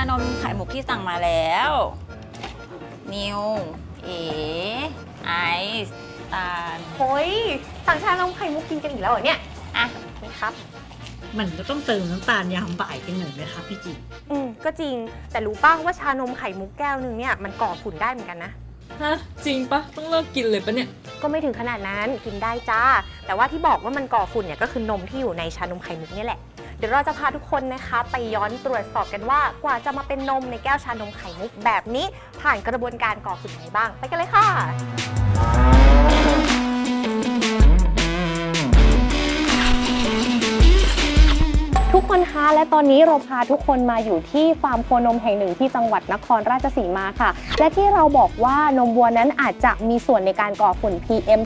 านมไข่มุกที่สั่งมาแล้ว นิว เอ๋ไอซ์ตาลโอ้ยสั่งชานมไข่มุกกินกันอีกแล้วเหรอเนี่ย อะนี่ครับ มันก็ต้องเติมน้ำตาลยามบ่ายกันหน่อยไหมคะพี่จิอืมก็จริง แต่รู้ป่ะว่าชานมไข่มุกแก้วหนึงเนี่ยมันก่อฝุ่นได้เหมือนกันนะ ฮะจริงปะต้องเลิกกินเลยปะเนี่ย ก็ไม่ถึงขนาดนั้นกินได้จ้า แต่ว่าที่บอกว่ามันก่อฝุ่นเนี่ยก็คือนมที่อยู่ในชานมไข่มุกนี่แหละ เดี๋ยวเราจะพาทุกคนนะคะไปย้อนตรวจสอบกันว่ากว่าจะมาเป็นนมในแก้วชานมไข่มุกแบบนี้ ผ่านกระบวนการก่อฝุ่นไหนบ้าง ไปกันเลยค่ะ ทุกคนคะและตอนนี้เราพาทุกคนมาอยู่ที่ฟาร์มโคนมแห่งหนึ่งที่จังหวัดนครราชสีมาค่ะ และที่เราบอกว่านมวัวนั้นอาจจะมีส่วนในการก่อฝุ่น PM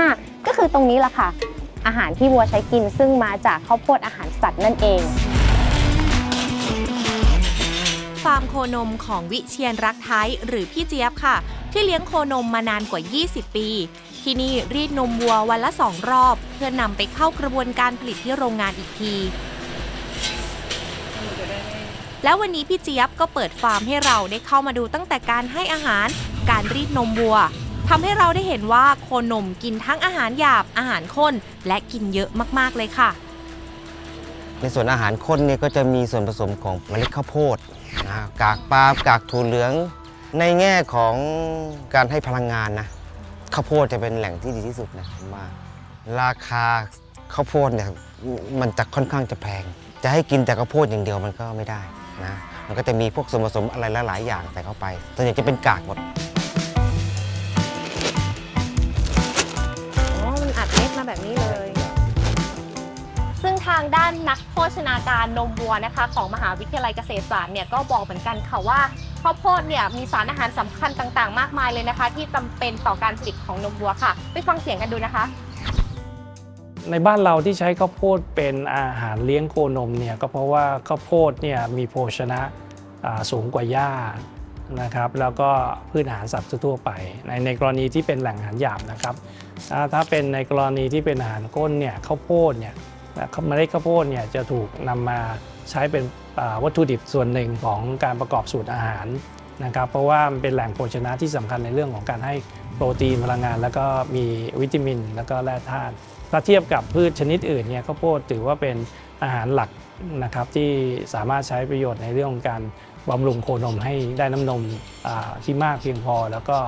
2.5 ก็คือตรงนี้ละค่ะ อาหารที่วัวใช้กินซึ่งมาจากข้าวโพดอาหารสัตว์นั่นเอง ฟาร์มโคนมของวิเชียนรักไทยหรือพี่เจี๊ยบค่ะ ที่เลี้ยงโคนมมานานกว่า 20 ปี ที่นี่รีดนมวัววันละ2รอบ เพื่อนำไปเข้ากระบวนการผลิตที่โรงงานอีกทีแล้ววันนี้พี่เจี๊ยบก็เปิดฟาร์มให้เราได้เข้ามาดูตั้งแต่การให้อาหาร การรีดนมวัว ทำให้เราได้เห็นว่าโคนมกินทั้งอาหารหยาบอาหารข้น และกินเยอะมากๆเลยค่ะ ในส่วนอาหารข้นเนี่ยก็จะมีส่วนผสมของเมล็ดข้าวโพดนะกากปาล์มกากถั่วเหลือง ในแง่ของการให้พลังงานนะข้าวโพดจะเป็นแหล่งที่ดีที่สุดนะผมว่าราคาข้าวโพดเนี่ยมันจะค่อนข้างจะแพง จะให้กินแต่ข้าวโพดอย่างเดียวมันก็ไม่ได้นะมันก็จะมีพวกส่วนผสมอะไรหลาย ๆ อย่างใส่เข้าไปส่วนใหญ่จะเป็นกากหมดางด้านนักโภชนาการนมวัวนะคะ ของมหาวิทยาลัยเกษตรศาสตร์เนี่ยก็บอกเหมือนกันค่ะว่าข้าวโพดเนี่ยมีสารอาหารสำคัญต่างๆ มากมายเลยนะคะ ที่จำเป็นต่อการผลิตของนมวัวค่ะ ไปฟังเสียงกันดูนะคะ ในบ้านเราที่ใช้ข้าวโพดเป็นอาหารเลี้ยงโคนมเนี่ยก็เพราะว่าข้าวโพดเนี่ยมีโภชนะสูงกว่าหญ้านะครับแล้วก็พืชอาหารสัตว์ทั่วไป ในในกรณีที่เป็นแหล่งอาหารหยาบนะครับ ถ้าเป็นในกรณีที่เป็นอาหารก้นเนี่ยข้าวโพดเนี่ย เมล็ดข้าวโพดเนี่ยจะถูกนำมาใช้เป็นวัตถุดิบส่วนหนึ่งของการประกอบสูตรอาหารนะครับเพราะว่ามันเป็นแหล่งโภชนะที่สำคัญในเรื่องของการให้โปรตีนพลังงาน แล้วก็มีวิตามิน แล้วก็แร่ธาตุถ้าเทียบกับพืชชนิดอื่นเนี่ยข้าวโพดถือว่าเป็นอาหารหลักนะครับที่สามารถใช้ประโยชน์ในเรื่องของการบำรุงโคนมให้ได้น้ำนมที่มากเพียงพอ แล้วก็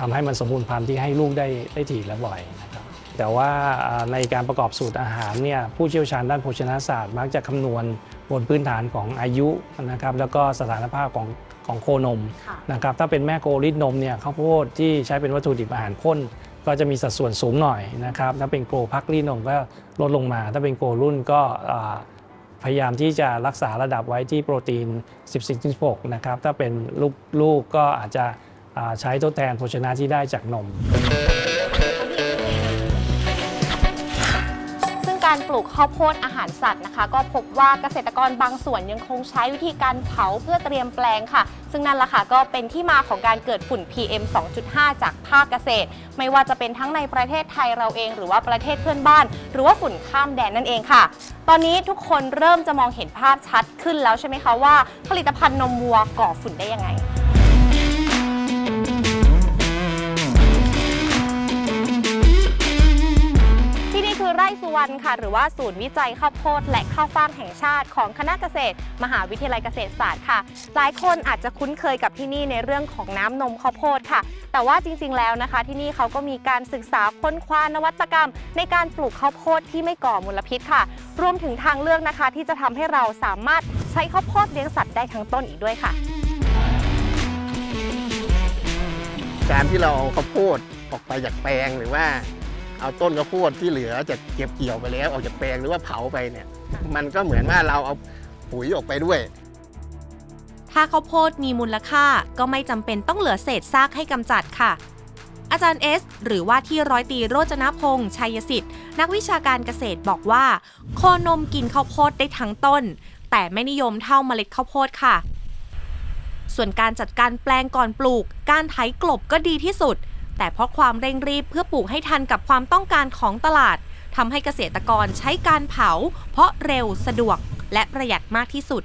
ทำให้มันสมบูรณ์พันธุ์ที่ให้ลูกได้ได้ถี่และบ่อยนะครับ แต่ว่าอ่าในการประกอบสูตรอาหารเนี่ยผู้เชี่ยวชาญด้านโภชนาศาสตร์ มักจะคำนวณบนพื้นฐานของอายุนะครับแล้วก็สถานภาพของของโคนมค่ะนะครับถ้าเป็นแม่โคลิดนมเนี่ยข้าวโพดที่ใช้เป็นวัตถุดิบอาหารข้น ก็จะมีสัดส่วนสูงหน่อยนะครับถ้าเป็นโกลพักรีดนมก็ลดลงมา ถ้าเป็นโกลรุ่นก็อ่าพยายามที่จะรักษาระดับไว้ที่โปรตีน 14-16 นะครับ ถ้าเป็นลูกลูกก็อาจจะอ่าใช้ทดแทนโภชนะที่ได้จากนม ปลูกข้าวโพดอาหารสัตว์นะคะ ก็พบว่าเกษตรกรบางส่วนยังคงใช้วิธีการเผาเพื่อเตรียมแปลงค่ะ ซึ่งนั่นแหละค่ะก็เป็นที่มาของการเกิดฝุ่น PM 2.5 จากภาคเกษตร ไม่ว่าจะเป็นทั้งในประเทศไทยเราเอง หรือว่าประเทศเพื่อนบ้าน หรือว่าฝุ่นข้ามแดนนั่นเองค่ะ ตอนนี้ทุกคนเริ่มจะมองเห็นภาพชัดขึ้นแล้วใช่ไหมคะว่า ผลิตภัณฑ์นมวัวก่อฝุ่นได้ยังไง คือไร่สุวรรณค่ะ หรือว่าศูนย์วิจัยข้าวโพดและข้าวฟ่างแห่งชาติของคณะเกษตร มหาวิทยาลัยเกษตรศาสตร์ค่ะ หลายคนอาจจะคุ้นเคยกับที่นี่ในเรื่องของน้ำนมข้าวโพดค่ะ แต่ว่าจริงๆแล้วนะคะ ที่นี่เขาก็มีการศึกษาค้นคว้านวัตกรรม ในการปลูกข้าวโพดที่ไม่ก่อมลพิษค่ะ รวมถึงทางเลือกนะคะ ที่จะทำให้เราสามารถใช้ข้าวโพดเลี้ยงสัตว์ได้ทั้งต้นอีกด้วยค่ะ การที่เราเอาข้าวโพดออกไปจากแปลงหรือว่า เอาต้นข้าวโพดที่เหลือจากเก็บเกี่ยวไปแล้วออกจากแปลงหรือว่าเผาไปเนี่ย มันก็เหมือนว่าเราเอาปุ๋ยออกไปด้วย ถ้าข้าวโพดมีมูลค่าก็ไม่จำเป็นต้องเหลือเศษซากให้กำจัดค่ะ อาจารย์เอสหรือว่าที่ร้อยตรีโรจนพงษ์ชัยสิทธิ์ นักวิชาการเกษตรบอกว่า โคนมกินข้าวโพดได้ทั้งต้น แต่ไม่นิยมเท่าเมล็ดข้าวโพดค่ะ ส่วนการจัดการแปลงก่อนปลูก การไถกลบก็ดีที่สุด แต่เพราะความเร่งรีบเพื่อปลูกให้ทันกับความต้องการของตลาดทำให้เกษตรกรใช้การเผา เพราะเร็วสะดวกและประหยัดมากที่สุด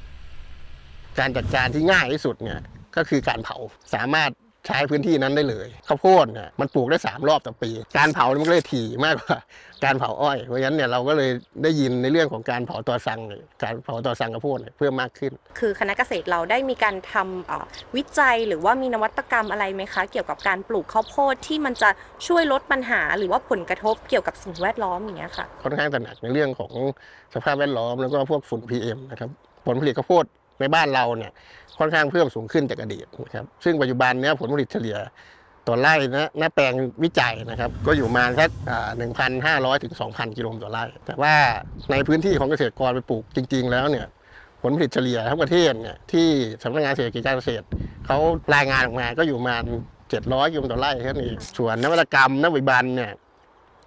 การจัดการที่ง่ายที่สุดเนี่ยก็คือการเผาสามารถ ใช้พื้นที่นั้นได้เลยข้าวโพดเนี่ยมันปลูกได้ 3 รอบต่อปี การเผามันก็เลยถี่มากกว่าการเผาอ้อยเพราะฉะนั้นเนี่ยเราก็เลยได้ยินในเรื่องของการเผาตอสังเนี่ยการเผาตอสังข้าวโพดเนี่ยเพิ่มมากขึ้น คือคณะเกษตรเราได้มีการทำเอ่อวิจัยหรือว่ามีนวัตกรรมอะไรไหมคะ เกี่ยวกับการปลูกข้าวโพดที่มันจะช่วยลดปัญหา หรือว่าผลกระทบเกี่ยวกับสิ่งแวดล้อมอย่างเงี้ยค่ะค่อนข้างตระหนักในเรื่องของสภาพแวดล้อมแล้วก็พวกฝุ่น PM นะครับผลผลิตข้าวโพด ในบ้านเราเนี่ยค่อนข้างเพิ่มสูงขึ้นจากอดีตนะครับซึ่งปัจจุบันเนี้ยผลผลิตเฉลี่ยต่อไร่นะหน้าแปลงวิจัยนะครับ ก็อยู่มาสักหนึ่งพันห้าร้อยถึงสองพันกิโลต่อไร่ แต่ว่าในพื้นที่ของเกษตรกรไปปลูกจริง ๆ แล้วเนี่ยผลผลิตเฉลี่ยทั้งประเทศเนี่ยที่สำนักงานเศรษฐกิจการเกษตรเขารายงานออกมาก็อยู่ประมาณ700กิโลต่อไร่แค่นั้ส่วนนวัตกรรมนวัตบันเนี่ย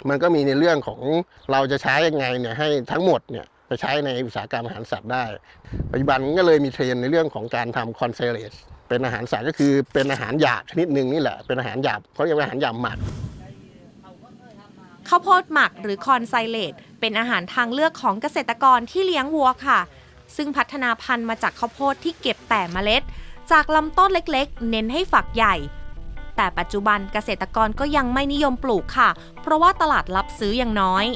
มันก็มีในเรื่องของเราจะใช้ยังไงเนี่ยให้ทั้งหมดเนี่ย ไปใช้ในอุตสาหกรรมอาหารสัตว์ได้ ปัจจุบันก็เลยมีเทรนในเรื่องของการทำคอนเซเลสเป็นอาหารสัตว์ก็คือเป็นอาหารหยาบชนิดหนึ่งนี่แหละ เป็นอาหารหยาบเขาเรียกว่าอาหารหยาบหมักข้าวโพดหมักหรือคอนไซเลตเป็นอาหารทางเลือกของเกษตรกรที่เลี้ยงวัวค่ะ ซึ่งพัฒนาพันธุ์มาจากข้าวโพดที่เก็บแต่เมล็ด จากลำต้นเล็กๆ เน้นให้ฝักใหญ่ แต่ปัจจุบันเกษตรกรก็ยังไม่นิยมปลูกค่ะ เพราะว่าตลาดรับซื้อยังน้อย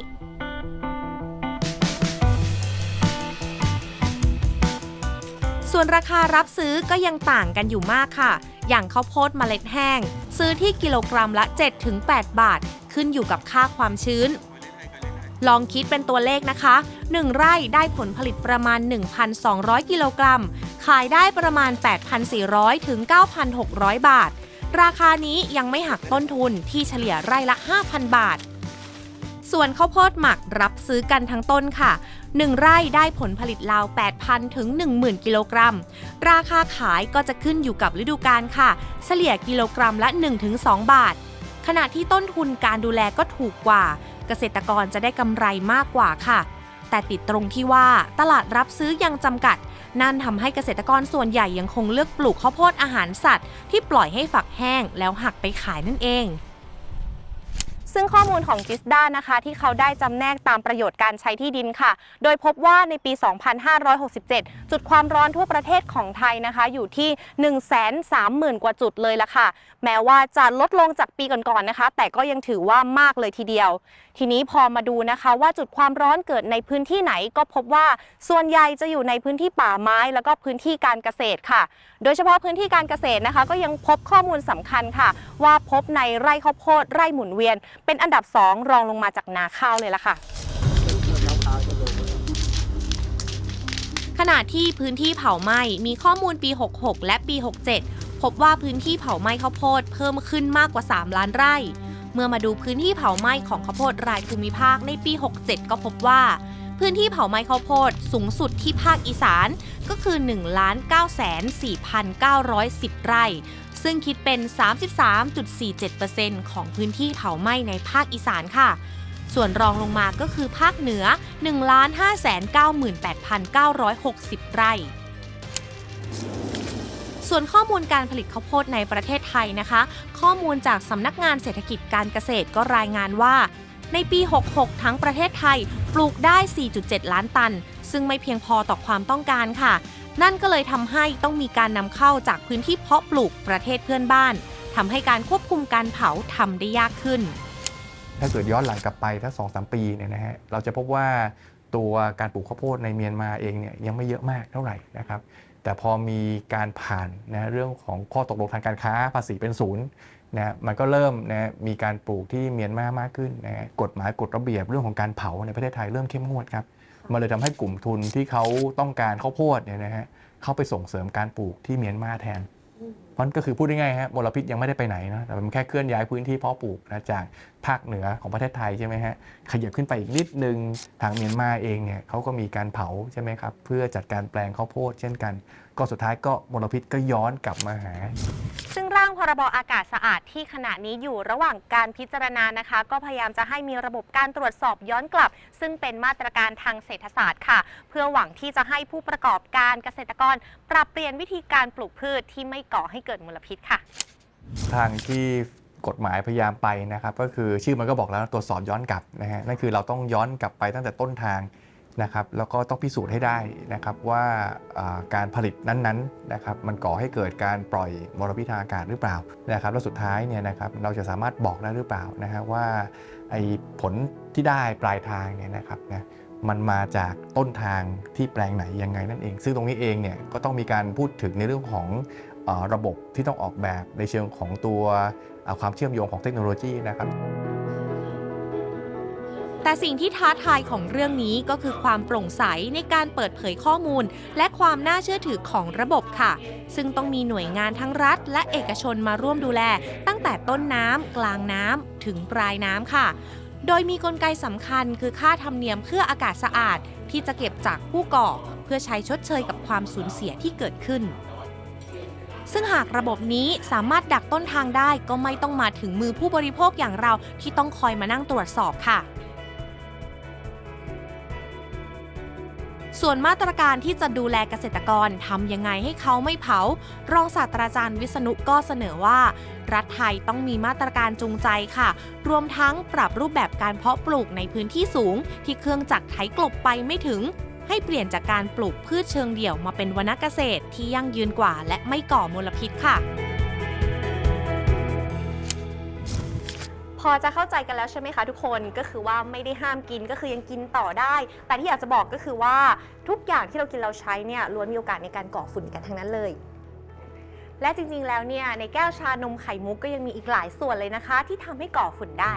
ส่วนราคารับซื้อก็ยังต่างกันอยู่มากค่ะ อย่างข้าวโพดเมล็ดแห้ง ซื้อที่กิโลกรัมละ 7-8 บาท ขึ้นอยู่กับค่าความชื้น ลองคิดเป็นตัวเลขนะคะ 1 ไร่ได้ผลผลิตประมาณ 1,200 กิโลกรัม ขายได้ประมาณ 8,400 ถึง 9,600 บาท ราคานี้ยังไม่หักต้นทุนที่เฉลี่ยไร่ละ 5,000 บาท ส่วนข้าวโพดหมักรับซื้อกันทั้งต้นค่ะ 1 ไร่ได้ผลผลิตราว 8,000 ถึง 10,000 กิโลกรัม ราคาขายก็จะขึ้นอยู่กับฤดูกาลค่ะ เฉลี่ยกิโลกรัมละ 1-2 บาท ขณะที่ต้นทุนการดูแลก็ถูกกว่า เกษตรกรจะได้กำไรมากกว่าค่ะ แต่ติดตรงที่ว่าตลาดรับซื้อยังจำกัดนั่นทำให้เกษตรกรส่วนใหญ่ยังคงเลือกปลูกข้าวโพดอาหารสัตว์ ที่ปล่อยให้ฝักแห้งแล้วหักไปขายนั่นเอง ซึ่งข้อมูลของจิสด้านะคะที่เขาได้จำแนกตามประโยชน์การใช้ที่ดินค่ะ โดยพบว่าในปี 2567 จุดความร้อนทั่วประเทศของไทยนะคะ อยู่ที่ 130,000 กว่าจุดเลยละค่ะ แม้ว่าจะลดลงจากปีก่อนๆนะคะ แต่ก็ยังถือว่ามากเลยทีเดียว ทีนี้พอมาดูนะคะว่าจุดความร้อนเกิดในพื้นที่ไหนก็พบว่าส่วนใหญ่จะอยู่ในพื้นที่ป่าไม้ แล้วก็พื้นที่การเกษตรค่ะ โดยเฉพาะพื้นที่การเกษตรนะคะ ก็ยังพบข้อมูลสำคัญค่ะ ว่าพบในไร่ข้าวโพดไร่หมุนเวียน เป็นอันดับ 2 รองลงมาจากนาข้าวเลยล่ะค่ะ ขณะที่พื้นที่เผาไหม้มีข้อมูลปี 66 และปี 67 พบว่าพื้นที่เผาไหม้ข้าวโพดเพิ่มขึ้นมากกว่า 3 ล้านไร่ เมื่อมาดูพื้นที่เผาไหม้ของข้าวโพดรายภูมิภาคในปี 67 ก็พบว่าพื้นที่เผาไหม้ข้าวโพดสูงสุดที่ภาคอีสานก็คือ 1 9 4 9 1 0 ไร่ ซึ่งคิดเป็น 33.47%ของพื้นที่เผาไหม้ในภาคอีสานค่ะ ส่วนรองลงมาก็คือภาคเหนือ 1,598,960 ไร่ ส่วนข้อมูลการผลิตข้าวโพดในประเทศไทยนะคะ ข้อมูลจากสำนักงานเศรษฐกิจการเกษตรก็รายงานว่า ในปี 66 ทั้งประเทศไทยปลูกได้ 4.7 ล้านตัน ซึ่งไม่เพียงพอต่อความต้องการค่ะ นั่นก็เลยทำให้ต้องมีการนำเข้าจากพื้นที่เพาะปลูกประเทศเพื่อนบ้านทำให้การควบคุมการเผาทำได้ยากขึ้น ถ้าเกิดย้อนหลังกลับไปถ้าสองสามปีเนี่ยนะฮะเราจะพบว่าตัวการปลูกข้าวโพดในเมียนมาเองเนี่ยยังไม่เยอะมากเท่าไหร่นะครับแต่พอมีการผ่านนะเรื่องของข้อตกลงทางการค้าภาษีเป็นศูนย์ นะมันก็เริ่มนะมีการปลูกที่เมียนมามากขึ้นนะฮะกฎหมายกฎระเบียบเรื่องของการเผาในประเทศไทยเริ่มเข้มงวดครับมันเลยทำให้กลุ่มทุนที่เขาต้องการข้าวโพดเนี่ยนะฮะเข้าไปส่งเสริมการปลูกที่เมียนมาแทนเพราะนั่นก็คือพูดง่ายๆฮะมลพิษยังไม่ได้ไปไหนนะแต่มันแค่เคลื่อนย้ายพื้นที่เพาะปลูกนะจากภาคเหนือของประเทศไทยใช่ไหมฮะขยับขึ้นไปอีกนิดนึงทางเมียนมาเองเนี่ยเขาก็มีการเผาใช่ไหมครับเพื่อจัดการแปลงข้าวโพดเช่นกัน ก็สุดท้ายก็มลพิษก็ย้อนกลับมาหา ซึ่งร่างพรบอากาศสะอาดที่ขณะนี้อยู่ระหว่างการพิจารณานะคะ ก็พยายามจะให้มีระบบการตรวจสอบย้อนกลับ ซึ่งเป็นมาตรการทางเศรษฐศาสตร์ค่ะ เพื่อหวังที่จะให้ผู้ประกอบการเกษตรกร ปรับเปลี่ยนวิธีการปลูกพืชที่ไม่ก่อให้เกิดมลพิษค่ะ ทางที่กฎหมายพยายามไปนะครับ ก็คือชื่อมันก็บอกแล้วตรวจสอบย้อนกลับนะฮะนั่นคือเราต้องย้อนกลับไปตั้งแต่ต้นทาง นะครับแล้วก็ต้องพิสูจน์ให้ได้นะครับว่าการผลิตนั้นๆนะครับมันก่อให้เกิดการปล่อยมลพิษทางอากาศหรือเปล่านะครับแล้วสุดท้ายเนี่ยนะครับเราจะสามารถบอกได้หรือเปล่านะฮะว่าไอ้ผลที่ได้ปลายทางเนี่ยนะครับนะมันมาจากต้นทางที่แปลงไหนยังไงนั่นเอง ซึ่งตรงนี้เองเนี่ยก็ต้องมีการพูดถึงในเรื่องของอระบบที่ต้องออกแบบในเชิงของตัวความเชื่อมโยงของเทคโนโลยีนะครับ แต่สิ่งที่ท้าทายของเรื่องนี้ก็คือความโปร่งใสในการเปิดเผยข้อมูล และความน่าเชื่อถือของระบบค่ะ ซึ่งต้องมีหน่วยงานทั้งรัฐ และเอกชนมาร่วมดูแล ตั้งแต่ต้นน้ำกลางน้ำถึงปลายน้ำค่ะ โดยมีกลไกสำคัญคือค่าธรรมเนียมเพื่ออากาศสะอาด ที่จะเก็บจากผู้ก่อ เพื่อใช้ชดเชยกับความสูญเสียที่เกิดขึ้นซึ่งหากระบบนี้สามารถดักต้นทางได้ก็ไม่ต้องมาถึงมือผู้บริโภคอย่างเราที่ต้องคอยมานั่งตรวจสอบค่ะ ส่วนมาตรการที่จะดูแลเกษตรกรทำยังไงให้เขาไม่เผา รองศาสตราจารย์วิษณุก็เสนอว่า รัฐไทยต้องมีมาตรการจูงใจค่ะ รวมทั้งปรับรูปแบบการเพาะปลูกในพื้นที่สูง ที่เครื่องจักรไถกลบไปไม่ถึง ให้เปลี่ยนจากการปลูกพืชเชิงเดี่ยวมาเป็นวนเกษตรที่ยั่งยืนกว่า และไม่ก่อมลพิษค่ะ พอจะเข้าใจกันแล้วใช่ไหมคะทุกคนก็คือว่าไม่ได้ห้ามกินก็คือยังกินต่อได้ แต่ที่อยากจะบอกก็คือว่าทุกอย่างที่เรากินเราใช้เนี่ยล้วนมีโอกาสในการก่อฝุ่นกันทั้งนั้นเลย และจริงๆแล้วเนี่ยในแก้วชานมไข่มุกก็ยังมีอีกหลายส่วนเลยนะคะ ที่ทำให้ก่อฝุ่นได้